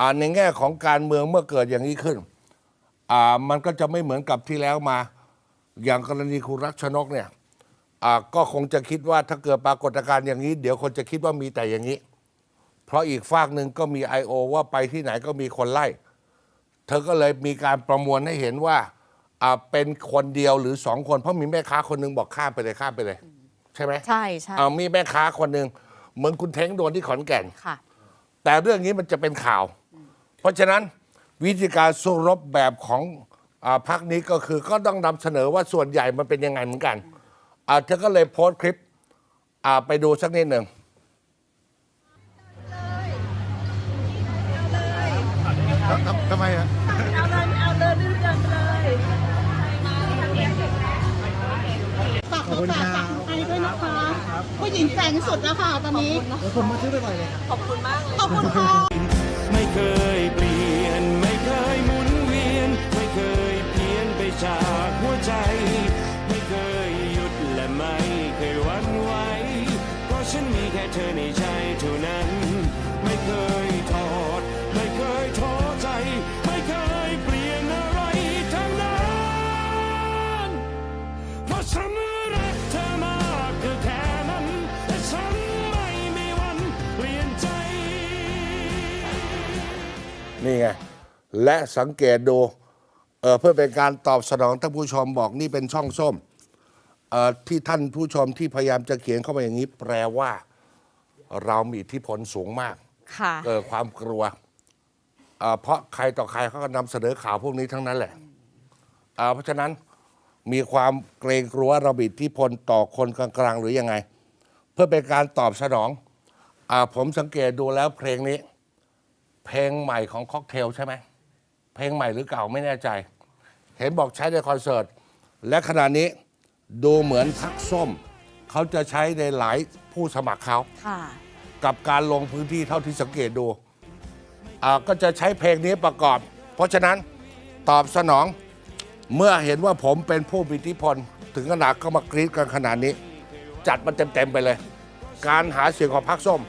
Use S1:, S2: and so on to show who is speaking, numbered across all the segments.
S1: อ่าในแง่ของการเมืองเมื่อเกิดอย่างนี้ขึ้น อ่ามันก็จะไม่เหมือนกับที่แล้วมา อย่างกรณีคุณรักชนกเนี่ยอ่าก็คงจะคิดว่าถ้าเกิดปรากฏการณ์อย่างนี้ เดี๋ยวคนจะคิดว่ามีแต่อย่างนี้ เพราะอีกฝากหนึ่งก็มี I.O. ว่าไปที่ไหนก็มีคนไล่ เธอก็เลยมีการประมวลให้เห็นว่าอ่าเป็นคนเดียวหรือสองคน เพราะมีแม่ค้าคนหนึงบอกข้ามไปเลยข้ามไปเลย ใช่ไหม
S2: ใช่ใช่
S1: อ่ามีแม่ค้าคนหนึ่งเหมือนคุณเท้งโดนที่ขอนแก่น
S2: ค่ะ
S1: แต่เรื่องนี้มันจะเป็นข่าวเพ ราะฉะนั้นวิธีการสู้รบแบบของอาพักนี้ก็คือก็ต้องนำเสนอว่าส่วนใหญ่มันเป็นยังไงเหมือนกันเธอก็เลยโพสต์คลิปไปดูสักนิดหนึ่ง
S3: ทำทำไมอะ
S4: เอาเลยเอาเลยดื้อเดินเลย
S5: ฝากขอฝากฝากไอด้วยนะคะผู้หญิงแสงสุดแล้วค่ะตอนนี้
S3: ผมมาซื้อบ่อยๆเลย
S4: ขอบคุณมากเลย
S5: ขอบคุณค่ะ
S6: ไม่เคยเปลี่ยน ไม่เคยหมุนเวียน ไม่เคยเพี้ยนไปจากหัวใจ ไม่เคยหยุดและไม่เคยหวันไหวเพราะฉันมีแค่เธอในใจ นี่ไง และ
S1: สังเกตดูเออเพื่อเป็นการตอบสนองท่านผู้ชมบอกนี่เป็นช่องส้มเอ่อที่ท่านผู้ชมที่พยายามจะเขียนเข้ามาอย่างนี้ แปลว่า เรามีอิทธิพลสูงมาก
S2: ค่ะ
S1: เกิดความกลัวเอ่อเพราะใครต่อใครเขาก็นำเสนอข่าวพวกนี้ทั้งนั้นแหละเอ่อเพราะฉะนั้นมีความเกรงกลัวเรามีอิทธิพลต่อคนกลางๆ หรือยังไง เพื่อเป็นการตอบสนองอาผมสังเกตดูแล้วเพลงนี้ เพลงใหม่ของค็อกเทลใช่ไหมเพลงใหม่หรือเก่าไม่แน่ใจ เห็นบอกใช้ในคอนเสิร์ต และขณะนี้ดูเหมือนพักส้ม เขาจะใช้ในหลายผู้สมัครเขา
S2: ค่ะ
S1: กับการลงพื้นที่เท่าที่สังเกตดูอ่าก็จะใช้เพลงนี้ประกอบ เพราะฉะนั้นตอบสนองเมื่อเห็นว่าผมเป็นผู้มีอิทธิพล ถึงขนาดก็มากรีดกันขนาดนี้ จัดมันเต็มๆไปเลย การหาเสียงของพรรคส้ม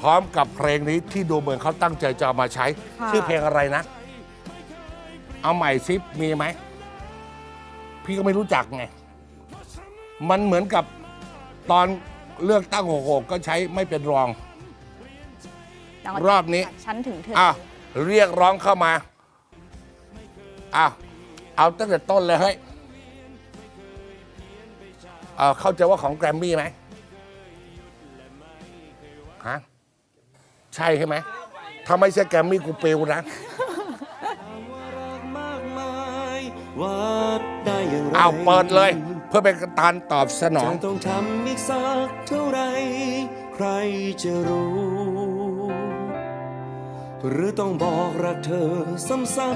S1: พร้อมกับเพลงนี้ที่ดูเหมือนเขาตั้งใจจะเอามาใช้
S2: ค่ะ
S1: ชื่อเพลงอะไรนะ เอาใหม่ซิมีไหม พี่ก็ไม่รู้จักไง มันเหมือนกับตอนเลือกตั้งหกหกก็ใช้ไม่เป็นรอง
S2: จังหวัด
S1: รอบนี้
S2: ฉันถึงเธอ
S1: อ้าวเรียกร้องเข้ามาอ้าวเอาตั้งแต่ต้นเลยเฮ้ยเอ่อเข้าใจว่าของแกรมมี่ไหม ใช่ใช่ไหมถ้าไม่ใช่แกรมมี่กูเปลวนะ
S6: มากมายว่าได้อย่างไร
S1: อ้าวเปิดเลย เพื่อเป็นการตอบสนอง
S6: จะต้องทำอีกสักเท่าไร ใครจะรู้ หรือต้องบอกรักเธอซ้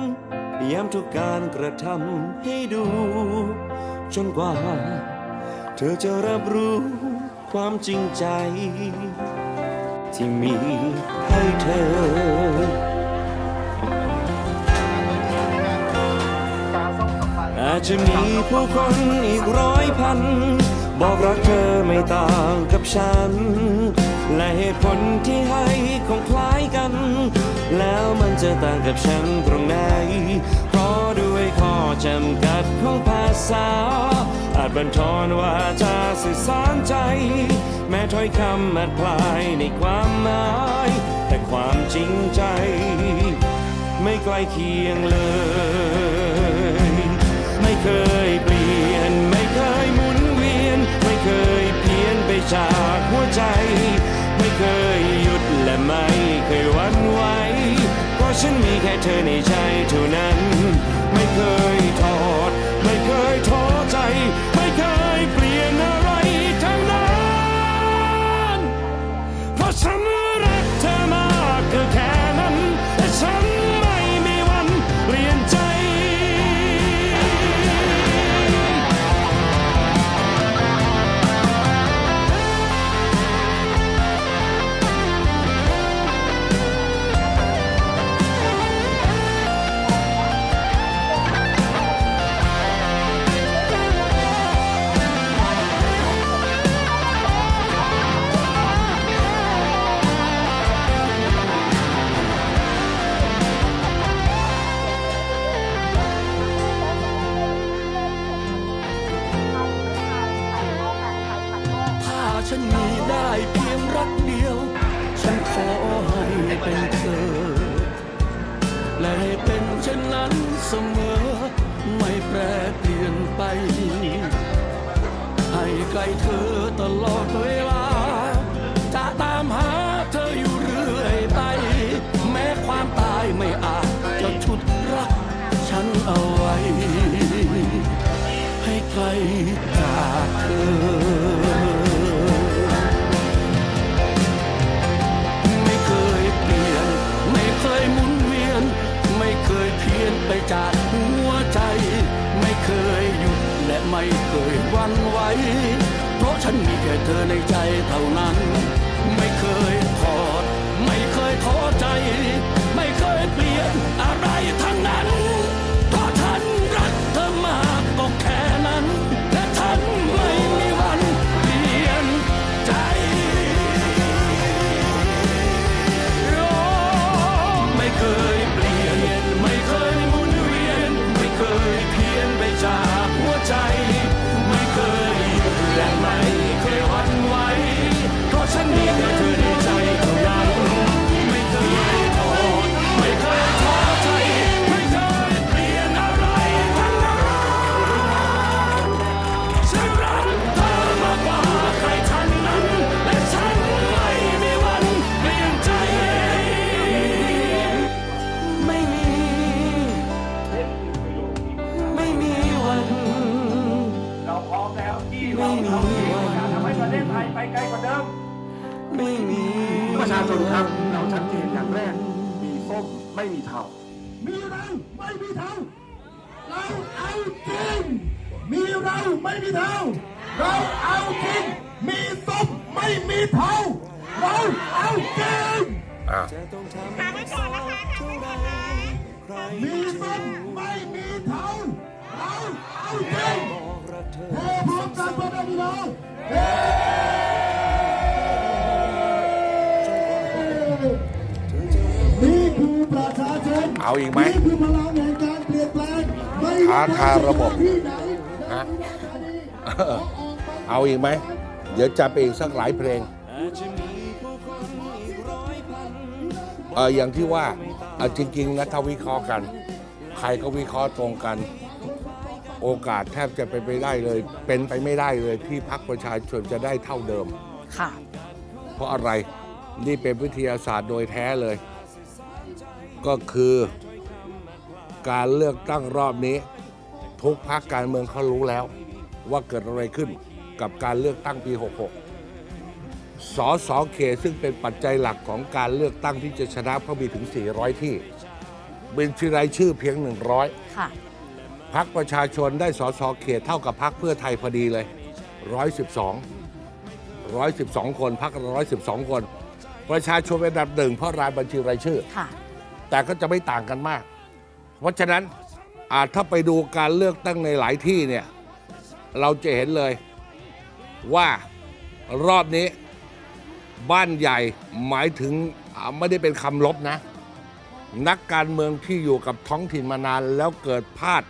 S6: ำๆย้ำทุกการกระทำให้ดู จนกว่า เธอจะรับรู้ความจริงใจ ที่มีให้เธอ อาจจะมีผู้คนอีกร้อยพัน บอกรักเธอไม่ต่างกับฉัน และเหตุผลที่ให้คงคล้ายกัน แล้วมันจะต่างกับฉันตรงไหน เพราะด้วยข้อจำกัดของภาษา บันทอนว่าจะสื่อสารใจ แม้ถ้อยคำอาจพลายในความหมาย แต่ความจริงใจ ไม่ใกล้เคียงเลย ไม่เคยเปลี่ยน ไม่เคยหมุนเวียน ไม่เคยเพี้ยนไปจากหัวใจ ไม่เคยหยุดและไม่เคยวันไหวเพราะฉันมีแค่เธอในใจเท่านั้น ไม่เคย ไม่เคย
S7: หวันไหว เพราะฉันมีแค่เธอในใจเท่านั้น ไม่เคย
S3: ไม่มีเท่าเราเอาจริง มีส้มไม่มีเท่าเราเอาจริง
S1: อ่า
S3: มีส้มไม่มีเท่าเราเอาจริงเทพร้อมกันพ่อแม่พี่น้องเฮ้นี่คือประชาชน
S1: เอาอีกไหม
S3: นี่คือพลังแห่งการเปลี่ยนแปลงไม่
S1: ท้าทายระบบ
S3: ที่ไหน
S1: ฮะ เอาอีกไหม เดี๋ยวจะไปอีกสักหลายเพลง
S6: อาจจะมีผู้คนอีกร้อยพัน
S1: เอออย่างที่ว่าเอ่อจริง ๆนะถ้าวิเคราะห์กัน ใครก็วิเคราะห์ตรงกัน โอกาสแทบจะเป็นไปได้เลย เป็นไปไม่ได้เลยที่พรรคประชาชนจะได้เท่าเดิม
S2: ค่ะ
S1: เพราะอะไรนี่เป็นวิทยาศาสตร์โดยแท้เลย ก็คือการเลือกตั้งรอบนี้ ทุกพรรคการเมืองเขารู้แล้ว ว่าเกิดอะไรขึ้นกับการเลือกตั้งปี 66สอสอเขตซึ่งเป็นปัจจัยหลักของการเลือกตั้งที่จะชนะเพราะมีถึง 400 ที่ เป็นชื่อรายชื่อเพียง 100
S2: ค่ะ
S1: พักประชาชนได้สอสอเขตเท่ากับพักเพื่อไทยพอดีเลย 112 112 คนพัก112 คน ประชาชนเป็นอันดับหนึ่งเพราะรายบัญชีรายชื่อ
S2: ค่ะ
S1: แต่ก็จะไม่ต่างกันมาก เพราะฉะนั้นอาจถ้าไปดูการเลือกตั้งในหลายที่เนี่ย เราจะเห็นเลยว่ารอบนี้บ้านใหญ่หมายถึงอ่าไม่ได้เป็นคำลบนะ นักการเมืองที่อยู่กับท้องถิ่นมานานแล้วเกิดพลาด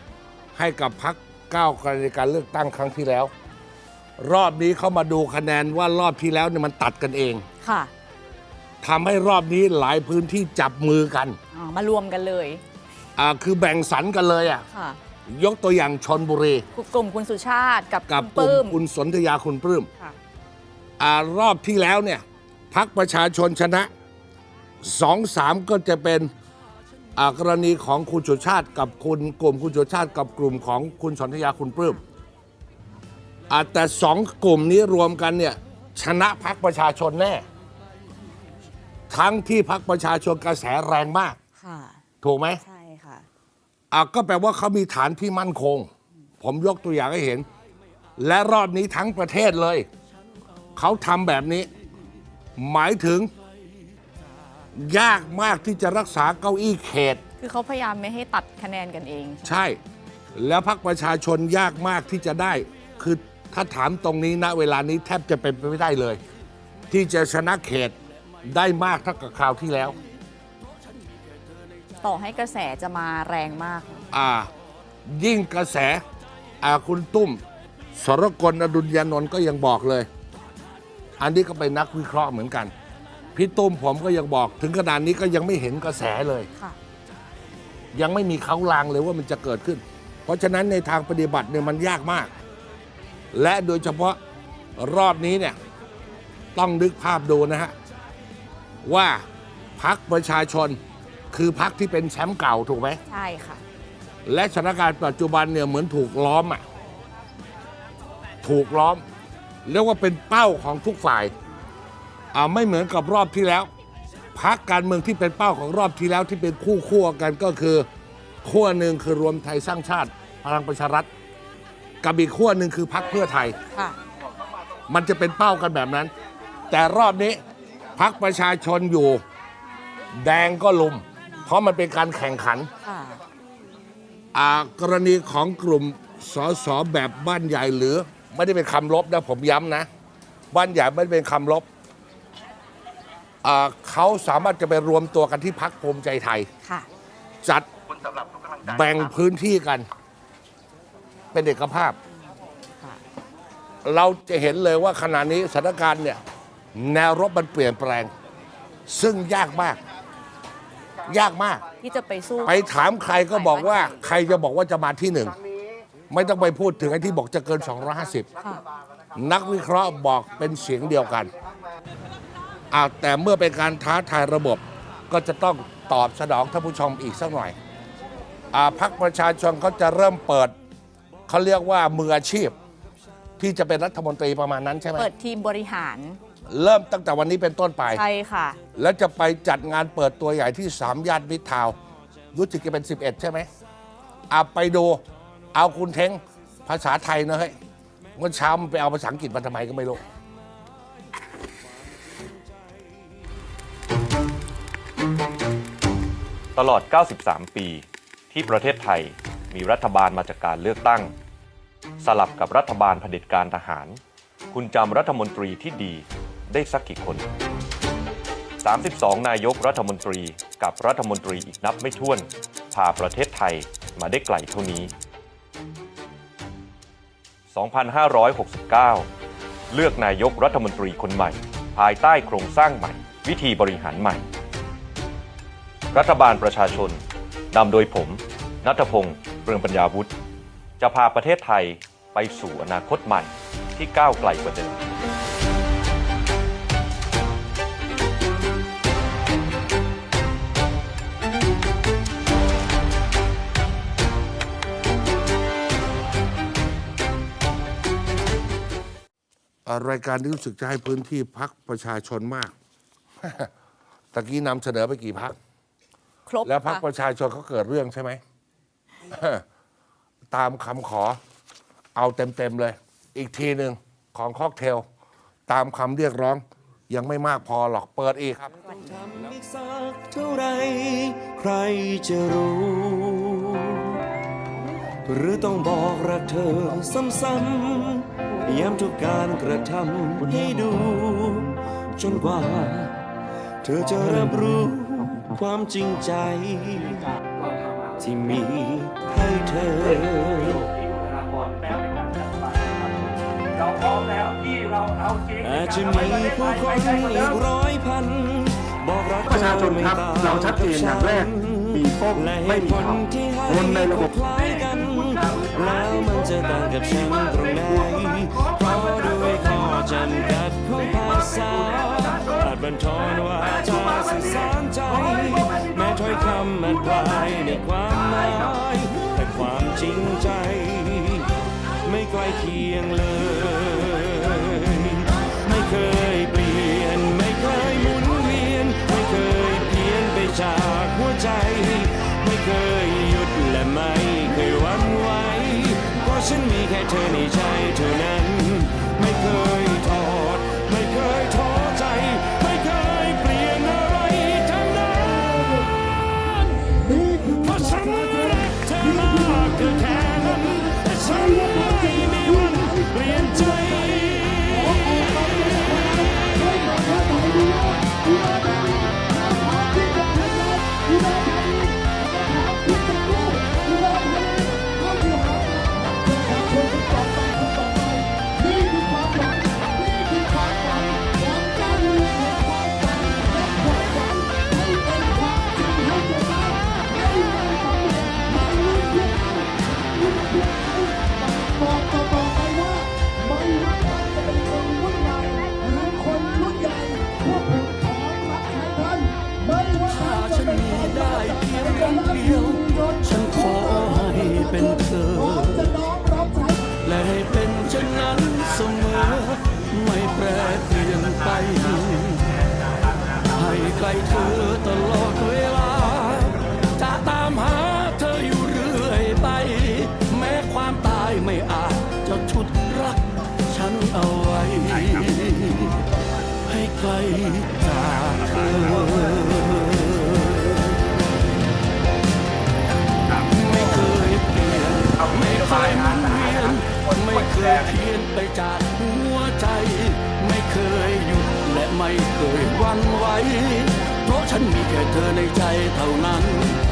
S1: ให้กับพักก้าวไกลในการเลือกตั้งครั้งที่แล้ว รอบนี้เขามาดูคะแนนว่ารอบที่แล้วเนี่ยมันตัดกันเอง
S2: ค่ะ
S1: ทำให้รอบนี้หลายพื้นที่จับมือกัน
S2: อ๋อมารวมกันเลย
S1: อ่าคือแบ่งสรรกันเลยอะ
S2: ค่ะ
S1: ยกตัวอย่างชนบุรี
S2: กลุ่มคุณสุชาติกับ
S1: กับ
S2: คุณ
S1: กลุ่ม
S2: ปื้ม
S1: คุณสนธยาคุณปลื้ม
S2: ค่ะ
S1: อ่ารอบที่แล้วเนี่ยพักประชาชนชนะสองสามก็จะเป็นอ่ากรณีของคุณสุชาติกับคุณกลุ่มคุณสุชาติกับกลุ่มของคุณสนธยาคุณปลื้มอ่าแต่สองกลุ่มนี้รวมกันเนี่ยชนะพักประชาชนแน่ ทั้งที่พักประชาชนกระแสแรงมาก
S2: ค่ะ
S1: ถูกไหม
S2: ใช่ค่ะ
S1: อะก็แปลว่าเขามีฐานที่มั่นคง ผมยกตัวอย่างให้เห็น และรอบนี้ทั้งประเทศเลย เขาทำแบบนี้ หมายถึง ยากมากที่จะรักษาเก้าอี้เขต
S2: คือเขาพยายามไม่ให้ตัดคะแนนกันเอง
S1: ใช่ แล้วพรรคประชาชนยากมากที่จะได้ คือถ้าถามตรงนี้ณเวลานี้แทบจะเป็นไปไม่ได้เลย ที่จะชนะเขตได้มากเท่ากับคราวที่แล้ว
S2: ต่อให้กระแสจะมาแรงมาก
S1: อ่า ยิ่งกระแสอ่าคุณตุ้ม สรกลอดุลยานนท์ก็ยังบอกเลย อันนี้ก็เป็นนักวิเคราะห์เหมือนกัน พี่ตุ้มผมก็ยังบอก ถึงขนาดนี้ก็ยังไม่เห็นกระแสเลย
S2: ค่ะ
S1: ยังไม่มีเขาลางเลยว่ามันจะเกิดขึ้น เพราะฉะนั้นในทางปฏิบัติเนี่ยมันยากมาก และโดยเฉพาะรอบนี้เนี่ย ต้องนึกภาพดูนะฮะ ว่าพักประชาชน คือพักที่เป็นแชมป์เก่าถูกไหม
S2: ใช่ค่ะ
S1: และสถานการณ์ปัจจุบันเนี่ยเหมือนถูกล้อมอะ ถูกล้อมเรียกว่าเป็นเป้าของทุกฝ่ายอ่าไม่เหมือนกับรอบที่แล้ว พักการเมืองที่เป็นเป้าของรอบที่แล้วที่เป็นคู่ขั้วกันก็คือขั้วหนึ่งคือรวมไทยสร้างชาติพลังประชารัฐกับอีกขั้วหนึ่งคือพักเพื่อไทย
S2: ค่ะ
S1: มันจะเป็นเป้ากันแบบนั้น แต่รอบนี้พักประชาชนอยู่ แดงก็ลุม เพราะมันเป็นการแข่งขัน
S2: ค่ะ
S1: อ่ากรณีของกลุ่มสสแบบบ้านใหญ่หรือ ไม่ได้เป็นคำลบนะผมย้ำนะ บ้านใหญ่ไม่ได้เป็นคำลบอ่าเขาสามารถจะไปรวมตัวกันที่พักภูมิใจไทย
S2: ค่ะ
S1: จัดแบ่งพื้นที่กัน เป็นเอกภาพ
S2: ค่ะ
S1: เราจะเห็นเลยว่าขณะนี้สถานการณ์เนี่ย แนวรบมันเปลี่ยนแปลง ซึ่งยากมาก ยากมาก
S2: ที่จะไปสู้
S1: ไปถามใครก็บอกว่าใครจะบอกว่าจะมาที่หนึ่ง ไม่ต้องไปพูดถึงไอ้ที่บอกจะเกิน
S2: ค่ะ
S1: 250 นักวิเคราะห์บอกเป็นเสียงเดียวกันอ้าวแต่เมื่อเป็นการท้าทายระบบ ก็จะต้องตอบสนองท่านผู้ชมอีกสักหน่อยอ่าพักประชาชนเขาจะเริ่มเปิด เขาเรียกว่ามืออาชีพ ที่จะเป็นรัฐมนตรีประมาณนั้นใช่ไหม
S2: เปิดทีมบริหาร
S1: เริ่มตั้งแต่วันนี้เป็นต้นไป
S2: ใช่ค่ะ
S1: แล้วจะไปจัดงานเปิดตัวใหญ่ที่สามย่านมิตรทาวน์รู้สึกจะเป็น 11 ใช่ไหมเอาไปดูเอาคุณเท้งภาษาไทยนะเฮ้ยเมื่อเช้ามันไปเอาภาษาอังกฤษมาทำไมก็ไม่รู้
S8: ตลอด 93 ปี ที่ประเทศไทยมีรัฐบาลมาจากการเลือกตั้ง สลับกับรัฐบาลเผด็จการทหาร คุณจำรัฐมนตรีที่ดี ได้สักกี่คน 32 นายกรัฐมนตรีกับรัฐมนตรีอีกนับไม่ถ้วน พาประเทศไทยมาได้ไกลเท่านี้ 2569 เลือกนายกรัฐมนตรีคนใหม่ ภายใต้โครงสร้างใหม่ วิธีบริหารใหม่ รัฐบาลประชาชนนำโดยผม นัทพงศ์เรืองปัญญาวุฒิจะพาประเทศไทยไปสู่อนาคตใหม่ที่ก้าวไกลกว่าเดิม
S1: รายการนี้รู้สึกจะให้พื้นที่พักประชาชนมาก ตะกี้นำเสนอไปกี่พัก
S2: ครบ
S1: แล้วพักป
S2: ค่ะ
S1: ระชาชนเขาเกิดเรื่องใช่ไหม ตามคำขอเอาเต็ม ๆ เลย อีกทีหนึ่งของค็อกเทล ตามคำเรียกร้องยังไม่มากพอหรอกเปิดอีกครับ
S6: ทำอีกสักเท่าไร ใครจะรู้ หรือต้องบอกรักเธอซ้ำๆย้ำทุกการกระทำให้ดู จนกว่า เธอจะรับรู้ความจริงใจ ที่มีให้เธออาจจะมีผู้คนอีกร้อยพัน บอกรัก
S9: ประชาชนครับ เราชัดเจนอย่างแรกปีส้ม
S6: และเห
S9: ไม่มีเทาคนในระบบ
S6: จะต่างกับฉันตรงไหนเพราะด้วยข้อจำกัดของภาษาอาจบันทอนว่าจะสื่อสารใจ แม้ถ้อยคำมันปลายในความหมายแต่ความจริงใจ ไม่ใกล้เคียงเลย เธอในใจเท่านั้น ธอตล
S7: อดเวลา จะตามหาเธออยู่เรื่อยไป แม้ความตายไม่อาจจะชุดรัก ฉันเอาไว้ ให้ไกลจากเธอไม่เคยเปลี่ยนไม่เคยมันเวียนไม่เคยเพี้ยไปจากหัวใจ ไม่เคยหยุดและไม่เคยวันไหว ฉันมีแค่เธอในใจเท่านั้น